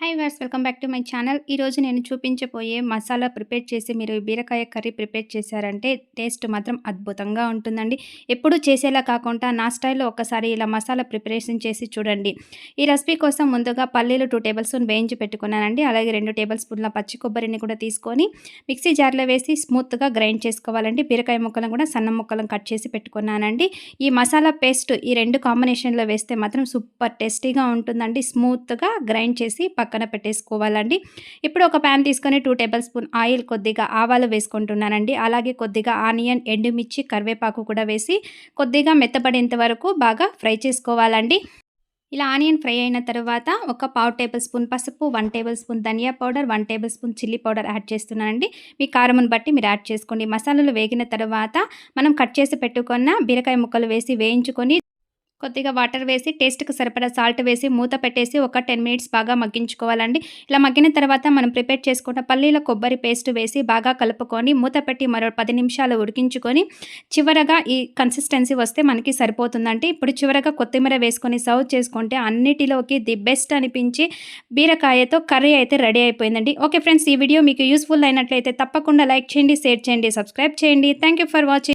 Hi was welcome back to my channel ఈరోజు నేను చూపించబోయే మసాలా ప్రిపేర్ చేసి మీరు బీరకాయ కర్రీ ప్రిపేర్ చేశారంటే టేస్ట్ మాత్రం అద్భుతంగా ఉంటుందండి. ఎప్పుడు చేసేలా కాకుండా నా స్టైల్లో ఒకసారి ఇలా మసాలా ప్రిపరేషన్ చేసి చూడండి. ఈ రెసిపీ కోసం ముందుగా పల్లీలు టూ టేబుల్ స్పూన్ వేయించి పెట్టుకున్నానండి. అలాగే రెండు టేబుల్ స్పూన్ల పచ్చి కొబ్బరిని కూడా తీసుకొని మిక్సీ జార్లో వేసి స్మూత్గా గ్రైండ్ చేసుకోవాలండి. బీరకాయ ముక్కలను కూడా సన్న ముక్కలను కట్ చేసి పెట్టుకున్నానండి. ఈ మసాలా పేస్ట్ ఈ రెండు కాంబినేషన్లో వేస్తే మాత్రం సూపర్ టేస్టీగా ఉంటుందండి. స్మూత్గా గ్రైండ్ చేసి పక్కన పెట్టేసుకోవాలండి. ఇప్పుడు ఒక ప్యాన్ తీసుకొని టూ టేబుల్ స్పూన్ ఆయిల్ కొద్దిగా ఆవాలు వేసుకుంటున్నానండి. అలాగే కొద్దిగా ఆనియన్ ఎండుమిర్చి కరివేపాకు కూడా వేసి కొద్దిగా మెత్తపడేంత వరకు బాగా ఫ్రై చేసుకోవాలండి. ఇలా ఆనియన్ ఫ్రై అయిన తర్వాత ఒక పావు టేబుల్ స్పూన్ పసుపు one tablespoon dhania powder one tablespoon chilli powder add చేస్తున్నానండి. మీ కారమును బట్టి మీరు యాడ్ చేసుకోండి. మసాలాలు వేగిన తర్వాత మనం కట్ చేసి పెట్టుకున్న బీరకాయ ముక్కలు వేసి వేయించుకొని కొద్దిగా వాటర్ వేసి టేస్ట్కి సరిపడా సాల్ట్ వేసి మూత పెట్టేసి ఒక టెన్ మినిట్స్ బాగా మగ్గించుకోవాలండి. ఇలా మగ్గిన తర్వాత మనం ప్రిపేర్ చేసుకున్న పల్లీల కొబ్బరి పేస్ట్ వేసి బాగా కలుపుకొని మూత పెట్టి మరో పది నిమిషాలు ఉడికించుకొని చివరగా ఈ కన్సిస్టెన్సీ వస్తే మనకి సరిపోతుందంటే ఇప్పుడు చివరగా కొత్తిమీర వేసుకొని సర్వ్ చేసుకుంటే అన్నిటిలోకి ది బెస్ట్ అనిపించి బీరకాయతో కర్రీ అయితే రెడీ అయిపోయిందండి. ఓకే ఫ్రెండ్స్ ఈ వీడియో మీకు యూస్ఫుల్ అయినట్లయితే తప్పకుండా లైక్ చేయండి షేర్ చేయండి సబ్స్క్రైబ్ చేయండి. Thank for watching.